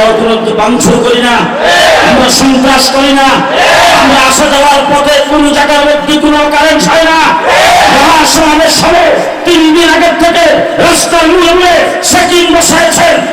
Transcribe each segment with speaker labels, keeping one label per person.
Speaker 1: কোনো না। না। কারেন্ট হয় না। মহাসমাবেশ হবে। তিন দিন আগের থেকে রাস্তার মূলে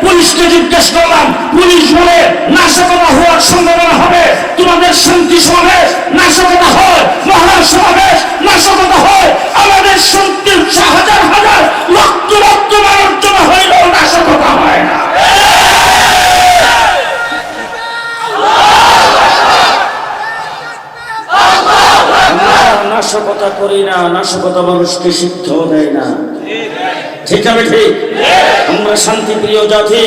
Speaker 1: পুলিশকে জিজ্ঞেস করলাম, পুলিশ বলে নাশকতা হওয়ার সম্ভাবনা হবে। তোমাদের শান্তি সমাবেশ নাশকতা হয় মহাসমাবেশ নাশকতা হয় আমাদের শান্তি হাজার হাজার লক্ষ লক্ষ মানুষ জমা হইলেও নাশকতা হয় না আমরা নাশকতা করি নাশকতা মানুষকে শিক্ষাও দেয় না। ঠিক আছে ঠিক আমরা শান্তিপ্রিয় জাতি।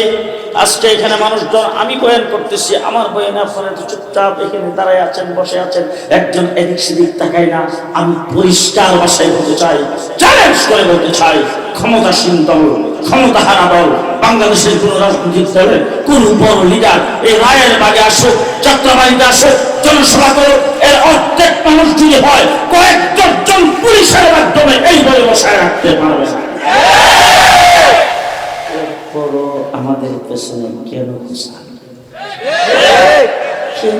Speaker 1: আজকে এখানে মানুষজন, আমি বয়ান করতেছি, আমার বয়ান আপনারা তো চুপচাপ এখানে দাঁড়ায় আছেন, বসে আছেন। একজন এদিক সেদিক তাকায় না। আমি পরিষ্কার ভাষায় বলতে চাই চ্যালেঞ্জ করে বলতে চাই, ক্ষমতাসীন দল, ক্ষমতাহারা দল, বাংলাদেশের কোন রাজনৈতিক দলের কোন বড় লিডার এই রায়ের বাগে আসুক, যাত্রাবাড়িতে আসুক, জনসভা করুক, এর অর্ধেক মানুষ যদি হয় কয়েক জন পুলিশের মাধ্যমে এই বলে বসায় রাখতে পারবে না এরপরও আমাদের পেছনে কেন ঘুষান কেন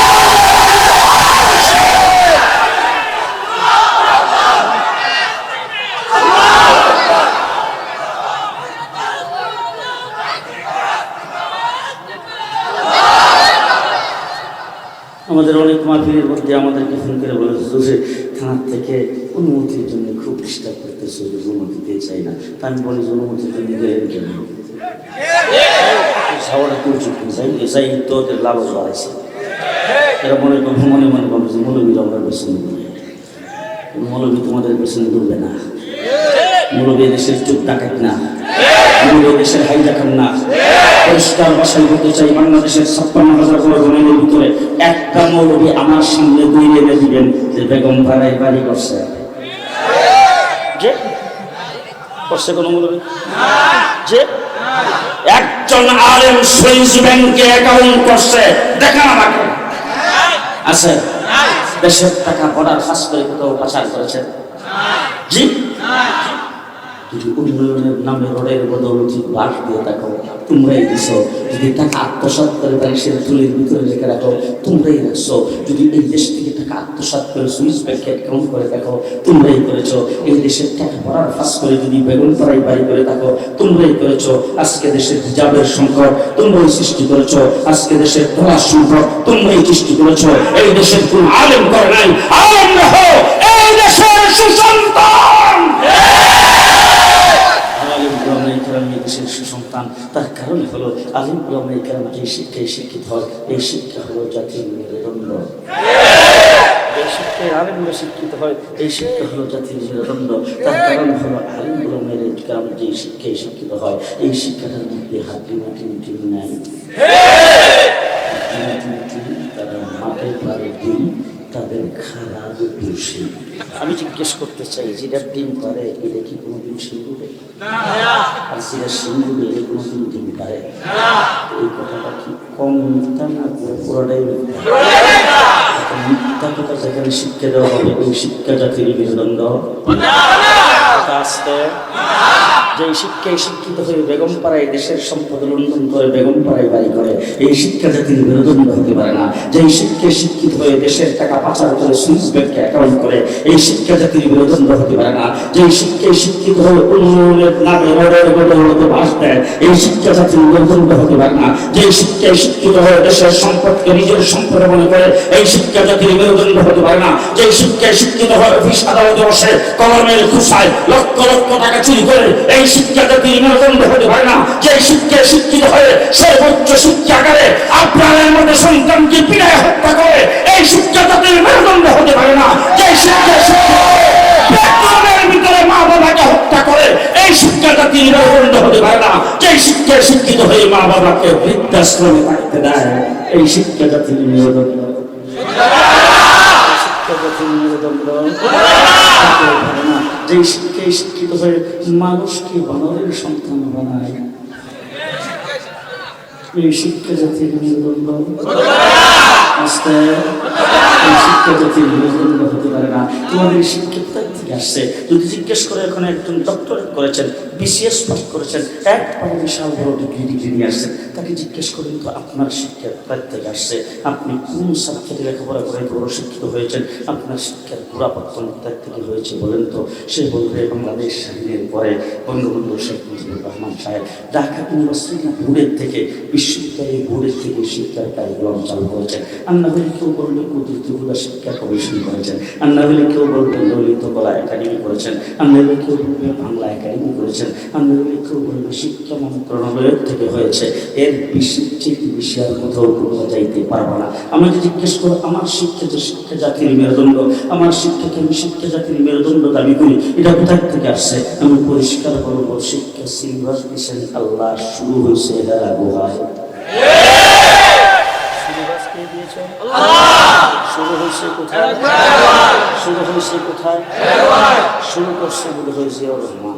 Speaker 1: আমাদের অনেক মাহফিলের মধ্যে আমাদেরকে ফোন করে বলেছে যে থানার থেকে অনুমতির জন্য খুব ডিস্টার্ব করতেছে, যে অনুমতি দিতে চাই না। তা আমি বলি, যে অনুমতির জন্য গেলেন কেন? সাওয়াটা যাই এসাই তো ওদের লালচ বাড়াইছে। এরা মনে মনে মনে করব যে মৌলবীর আমরা পেছনে মৌলবী তোমাদের পেছনে ঘুরবে না। মৌলবী দেশের চুপ ডাকাত না। মৌলবী দেশের হাই দেখান না। পরিষ্কার ভাষায় বলতে চাই, বাংলাদেশের ছাপ্পান্ন হাজার মৌলবীর ভিতরে একটা মৌলবী আমার সামনে দুই এনে দিবেন যে বেগম ভাড়ায় বাড়ি করছে। যে করছে কোনো মৌলবী? যে একজন আলেম সুইস ব্যাংকে অ্যাকাউন্ট করছে। দেখান আমাকে। আছে? দেশের টাকা পড়ার ফাঁস করে কোথাও পাচার করেছেন। জি? যদি উন্নয়নের নামে রোডের বাস দিয়ে দেখো তোমরাই যদি টাকা আত্মসাৎ করে ভিতরে রেখে রাখো, তোমরাই রাখছো যদি এই দেশ থেকে টাকা আত্মসাৎ করে সুইস ব্যাংকে অ্যাকাউন্ট করে তোমরাই করেছ। এই দেশের টাকা পড়ার ফাঁস করে যদি বেগুন পড়াই বাড়ি করে থাকো, তোমরাই করেছ। আজকে দেশের হিজাবের সংকট, তোমরাই সৃষ্টি করেছ। আজকে দেশের ধরার সংকট, তোমরাই সৃষ্টি করেছ। এই দেশের কোন আলেম করে নাই। আলেম এই দেশের সুসন্তান আলিম গুলামাই কেরাম এই দেশের সুসন্তান তার কারণ হলো আলিম যে শিক্ষায় শিক্ষিত হয়। এই শিক্ষা হলো জাতির মেরুদণ্ড। এই শিক্ষায় আলিমরা শিক্ষিত হয়, এই শিক্ষা হলো জাতির মেরুদণ্ড। তার কারণ গুলামাই কেরাম যে শিক্ষায় শিক্ষিত হয়, এই শিক্ষাটার মধ্যে হাতি মিটি নাই তারা মাঠে পারে দিন তাদের খারাপ দোষী আমি জিজ্ঞেস করতে চাই যেটা ডিম পারে এটা কি কোনোদিন সিঙ্গুরে আর যেটা সিঙ্গুরে এটা কোনোদিন ডিম পারে? এই কথাটা কি কম মিথ্যা না পুরোটাই মিথ্যা? মিথ্যা। কথা যেখানে শিক্ষা দেওয়া হবে ওই শিক্ষা জাতির মেরুদণ্ড আসতে যে শিক্ষায় শিক্ষিত হয়ে বেগম পাড়ায় দেশের সম্পদ লুণ্ঠন করে, বেগম পাড়ায় বাড়ি করে, এই শিক্ষা জাতির মেরুদণ্ড হতে পারে না। যে শিক্ষায় শিক্ষিত হয়ে দেশের টাকা পাচার করে, সুইস ব্যাংকে অ্যাকাউন্ট করে, এই শিক্ষা জাতির মেরুদণ্ড হতে পারে না। যে শিক্ষায় শিক্ষিত হয়ে উন্নয়নের নামে রোডের বদলতে বাস দেয়, এই শিক্ষা জাতির মেরুদণ্ড হতে পারে না। যে শিক্ষায় শিক্ষিত হয়ে দেশের সম্পদকে নিজের সম্পদ মনে করে, এই শিক্ষা জাতির মেরুদণ্ড হতে পারে না। যে শিক্ষায় শিক্ষিত হয়ে অফিস আদালতে বসে, কলমের খুশায় লক্ষ লক্ষ টাকা চুরি করে এই শিক্ষা জাতির মেরুদণ্ড হতে পারে না। যে শিক্ষায় শিক্ষিত হয়ে সর্বোচ্চ শিক্ষাগারে আপনার মধ্যে সন্তানকে পিড়ায় হত্যা করে, এই শিক্ষা জাতির মেরুদণ্ড হতে পারে না। যে হত্যা করে, এই শিক্ষা জাতির মেরুদণ্ড হতে পারে যে শিক্ষায় শিক্ষিত হয়ে মা বাবাকে শিক্ষা মেরুদণ্ড শিক্ষা যে শিক্ষায় শিক্ষিত হয়ে মানুষকে বানরের সন্তান বানায়। এই শিক্ষা জাতির মেরুদণ্ড আসতে। হতে পারে না। তোমাদের শিক্ষিত থেকে আসছে? যদি জিজ্ঞেস করে এখন একজন ডক্টরেট করেছেন বিসিএস পাস করেছেন। এক পারে বিশাল বড় ডিগ্রি ডিগ্রি নিয়ে আসছেন। তাকে জিজ্ঞেস করেন, তো আপনার শিক্ষার কোথায় থেকে আসছে। আপনি কোন সাবজেক্টে লেখাপড়া করে বড় শিক্ষিত হয়েছেন? আপনার শিক্ষার পুরাপত্তন কোথায় থেকে হয়েছে বলেন তো। সে বলবে, বাংলাদেশ স্বাধীনের পরে বঙ্গবন্ধু শেখ মুজিবুর রহমান সাহেব ঢাকা ইউনিভার্সিটি বোর্ডের থেকে বিশ্ববিদ্যালয় বোর্ডের থেকে শিক্ষার কারিকুলাম চালু করেছেন। আর না হলে কেউ বলবে কুদির ত্রিপুরা শিক্ষা কমিশন করেছেন। আর না হলে কেউ বলবে, ললিত কলা একাডেমি করেছেন। আর না হলে কেউ বলবে, বাংলা একাডেমি করেছেন। না হলে কেউ মন্ত্রণালয়ের থেকে হয়েছে। এর বিশ্বের চেয়ে বেশি আর কোথাও কোথাও যাইতে পারব না। আমাকে জিজ্ঞেস করো আমার শিক্ষা যে শিক্ষা জাতির মেরুদণ্ড আমার শিক্ষাকে আমি শিক্ষা জাতির মেরুদণ্ড দাবি করি এটা কোথায় থেকে আসছে? আমি পরিষ্কার করব শিক্ষা সিলভাস দিয়েছেন আল্লাহ শুরু হয়েছে এরা গুহায়। সিলেবাস কে দিয়েছেন? শুরু হয়েছে কোথায়? শুরু হয়েছে কোথায়? শুরু করছে বলে হয়েছে রহমান।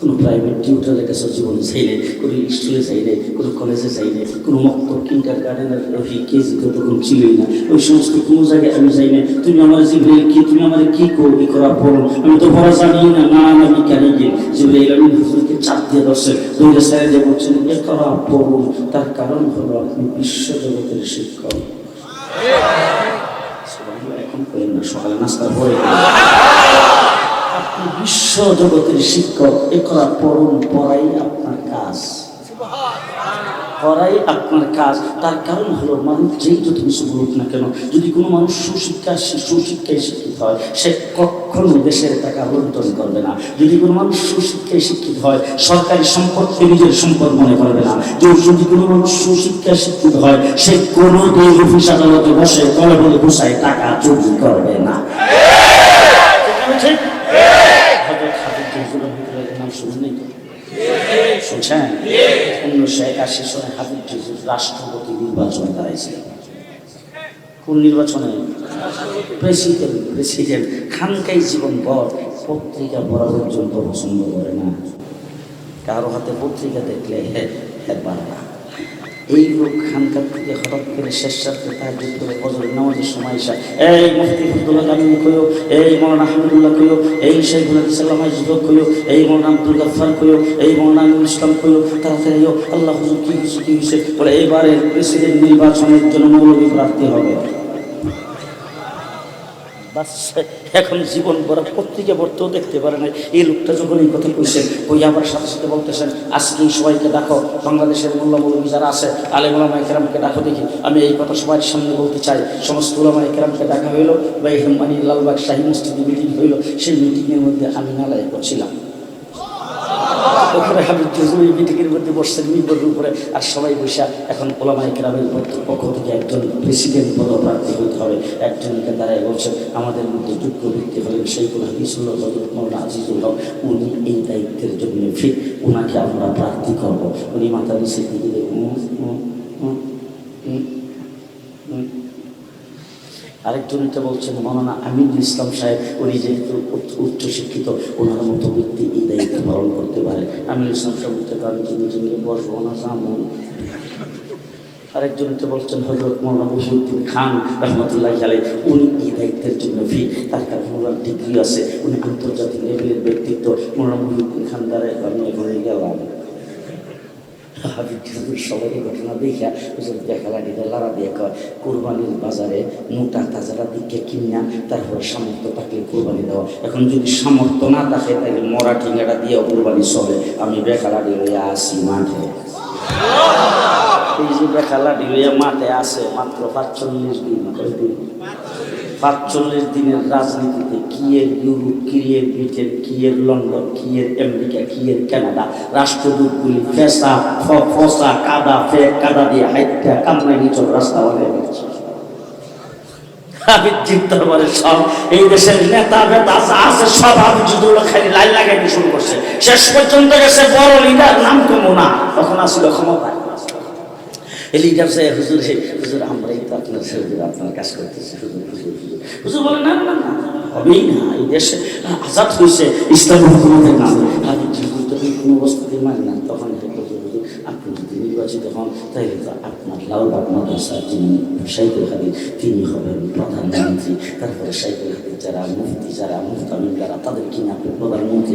Speaker 1: কোনো প্রাইভেট টিউটারের কাছে জীবনে চাইলে, কোনো স্কুলে চাইলে, কোনো কলেজে চাইলে, কোনো মক্তব কিন্টার গার্ডেনের রফি তো তখন ছিলই না। ওই সমস্ত কোনো জায়গায় আমি যাই না তুমি আমার জিব্রাইল কি, তুমি আমার কি করো কি করা পড়ো আমি তো পড়া জানি না না আমি কেন গিয়ে? জিব্রাইল আমি হুজুরকে চাপ দিয়ে বসে দুইটা স্যার যে বলছেন এ করা পড়ুন তার কারণ হলো আপনি বিশ্ব জগতের শিক্ষক। এখন করেন না, সকালে নাস্তার পরে। আপনি বিশ্ব জগতের শিক্ষক, এ করা পড়ুন পড়াই আপনার কাজ। পড়াই আপনার কাজ। তার কারণ হলো মানুষ যেই যত কিছু বলুক না কেন, যদি কোনো মানুষ সুশিক্ষা সুশিক্ষায় শিক্ষিত হয়, সে কখনো দেশের টাকা লুণ্ঠন করবে না। যদি কোনো মানুষ সুশিক্ষায় শিক্ষিত হয়, সরকারি সম্পদকে নিজের সম্পদ মনে করবে না। যে- যদি কোনো মানুষ সুশিক্ষায় শিক্ষিত হয়, সে কোনো অফিস আদালতে বসে কলে বলে বসায় টাকা চুরি করবে না ঠিক হজরত হাফিজ জহুর রহমতুল্লাহের নাম শুনেন তো শুনছেন? উনিশশো একাশি সনে হাবিব রাষ্ট্রপতি নির্বাচন দাঁড়াইছিলেন কোন নির্বাচনে? President president. খানকাই জীবন পর পত্রিকা পড়া পর্যন্ত পছন্দ করে না। কারও হাতে পত্রিকা দেখলে পারে না এই লোক খানকার থেকে হঠাৎ করে শেষ রাত্রে তার করে ফজর নামাজের সময় আসা এই মুফতি আব্দুল্লাহ কামিল কইও, এই মৌলানা আহমদুল্লাহ কইও, এই শেখুল ইসলাম যুবক কইও, এই মৌলানা আব্দুল গাফার কইও, এই মৌলানা আমিনুল ইসলাম কইও, তাড়াতাড়ি আল্লাহ হুজুর কি হয়েছে কি হয়েছে বলে এইবারের প্রেসিডেন্ট নির্বাচনের জন্য মৌলবী প্রার্থী হবে। বাস এখন জীবন গড়া পত্রিকা পড়তেও দেখতে পারে না এই লোকটা যখন এই কথা কইছেন ওই আমার সাথে সাথে বলতেছেন, আজকে সবাইকে ডাকো, বাংলাদেশের মোল্লা মৌলবী যারা আছে, আলেম একরামকে ডাকো দেখি। আমি এই কথা সবার সামনে বলতে চাই। সমস্ত ওলামা একরামকে ডাকা হইল বা এই মানে লালবাগ শাহী মসজিদে মিটিং হইল। সেই মিটিংয়ের মধ্যে আমি নালায় করছিলাম ওখানে হাবিব জজুরি মিটিংয়ের মধ্যে বসছেন, মিম্বরের উপরে। আর সবাই বসে এখন ওলামাই গ্রামের পক্ষ থেকে একজন প্রেসিডেন্ট পদপ্রার্থী হতে হবে। একজনকে দাঁড়ায় বলছেন, আমাদের মধ্যে যোগ্য ব্যক্তি হলেন সেইগুলো হাদিসুল্লাহ হজরত মৌলানা আজিজুল হক। উনি এই দায়িত্বের জন্য ফিট ওনাকে আমরা প্রার্থী করব। উনি মাতা নিচে দিকে আরেকজনটা বলছেন মৌলানা আমিনুল ইসলাম সাহেব, উনি যেহেতু উচ্চ- উচ্চ ওনার মতো ব্যক্তি এই দায়িত্ব পালন করতে পারে। আমিনুল ইসলাম সাহেব পারেন তিনি যিনি বসবো না সামন আরেকজনটা বলছেন হজরত মৌলানা মহিউদ্দিন খান রহমতুল্লাহ আলাই উনি এই দায়িত্বের জন্য ফি তার কারণ ডিগ্রি আছে, উনি আন্তর্জাতিক লেভেলের ব্যক্তিত্ব। মৌলানা মহিউদ্দিন খান দ্বারা আমি এখানে গেলাম। সবাই ঘটনা দেখা হুজুর দেখালাটি লারা দিয়ে কয়, কোরবানির বাজারে মোটা তাজারা দিকে কিনা তারপরে সামর্থ্য থাকলে কোরবানি দেওয়া এখন যদি সামর্থ্য না থাকে তাহলে মরা ঠিঙ্গাটা দিয়ে কোরবানি চলে। আমি বেখালাটি লইয়া আসি মাঠে। এই যে বেখালাটি লইয়া মাঠে আসে মাত্র পাঁচচল্লিশ দিন। কয়দিন? পাঁচচল্লিশ দিনের রাজনীতিতে কি এর ইউরোপ, কি এর ব্রিটেন, কি এর লন্ডন, কি এর আমেরিকা, কি এর কানাডা? রাষ্ট্রদূতগুলি ফেসা ফসা, কাদা, ফে, কাদা দিয়ে হাইটা কামড়ে নিচল রাস্তা বানিয়ে দিচ্ছে হাবিব জিত্তার পরে সব এই দেশের নেতা বেতা আছে সব হাবিব জিদুল্লাহ খালি লাইন লাগাইতে শুরু করছে। শেষ পর্যন্ত গেছে বড় লিডার নাম কমো না। তখন আসলে ক্ষমতায়। এই সাহেব, হুজুর হুজুর আমরাই তো আপনার হুজুর আপনার কাজ করতেছি, হুজুর হুজুর হুজুর। বলে না না না, হবেই না, এই দেশে আজাদ হয়েছে, ইসলাম হুকুমতের নামে। তো এই কোনো অবস্থাতে মানি না, তখন আপনি যদি নির্বাচিত হন, তাহলে তো আপনার লাল মাদ্রাসা যিনি সাইকুল হাবিব তিনি হবেন প্রধানমন্ত্রী তারপরে সাইকুল যারা মুফতি, যারা মুফতামিম যারা তাদের কিনে প্রধানমন্ত্রী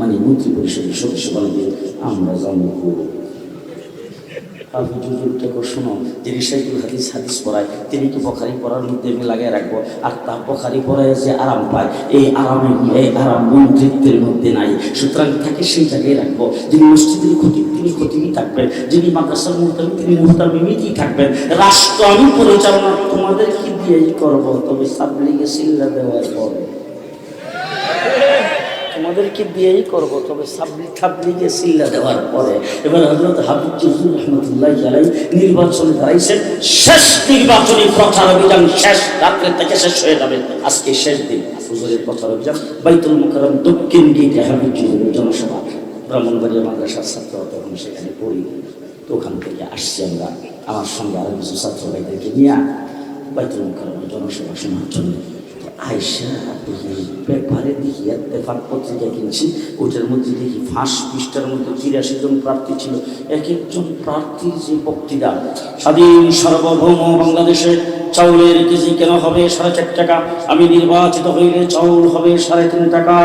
Speaker 1: মানে মন্ত্রী পরিষদের সদস্য বানিয়ে আমরা জন্ম করব শোনো। যিনি হাদিস হাদিস পড়ায়, তিনি বখারি পড়ার মধ্যে আমি লাগিয়ে রাখব। আর তার বখারি পড়ায় যে আরাম পায়, এই আরামে এই আরাম মন্ত্রিত্বের মধ্যে নাই। সুতরাং তাকে সেই জায়গায় রাখব। যিনি মসজিদের খতিব, তিনি খতিবই থাকবেন। যিনি মাদ্রাসার মুহতামি তিনি মুহতামিমিতেই থাকবেন। রাষ্ট্র আমি পরিচালনা তোমাদের কি করব, তবে সাবলিগে সিল্লা দেওয়ার পরে। তোমাদেরকে দিয়েই করব, তবে সাবলি থাবলিগে সিল্লা দেওয়ার পরে এবার হজরত হাবিব জহুর রহমতুল্লাহ আলাই নির্বাচনে দাঁড়াইছেন। শেষ নির্বাচনী প্রচার অভিযান শেষ, রাত্রে থেকে শেষ হয়ে যাবে। আজকে শেষ দিন। হুজুরের প্রচার অভিযান, বাইতুল মুকাররম দক্ষিণ গেটে হাবিব জহুরের জনসভা। ব্রাহ্মণবাড়িয়া মাদ্রাসার ছাত্র তখন সেখানে পড়ি। তো ওখান থেকে আসছি আমরা। আমার সঙ্গে আরও কিছু ছাত্র ভাইদেরকে নিয়ে বাইতুল মুকাররম জনসভা শোনার জন্য। আয়সা পেপারে দেখি এত্তেফাক পত্রিকা কিনছি ওটার মধ্যে দেখি ফার্স্ট পৃষ্ঠার মধ্যে তিরাশি জন প্রার্থী ছিল। এক একজন প্রার্থীর যে বক্তৃতা, স্বাধীন সার্বভৌম বাংলাদেশে চাউলের কেজি কেন হবে সাড়ে চার টাকা, আমি নির্বাচিত হইলে চাউল হবে সাড়ে তিন টাকা।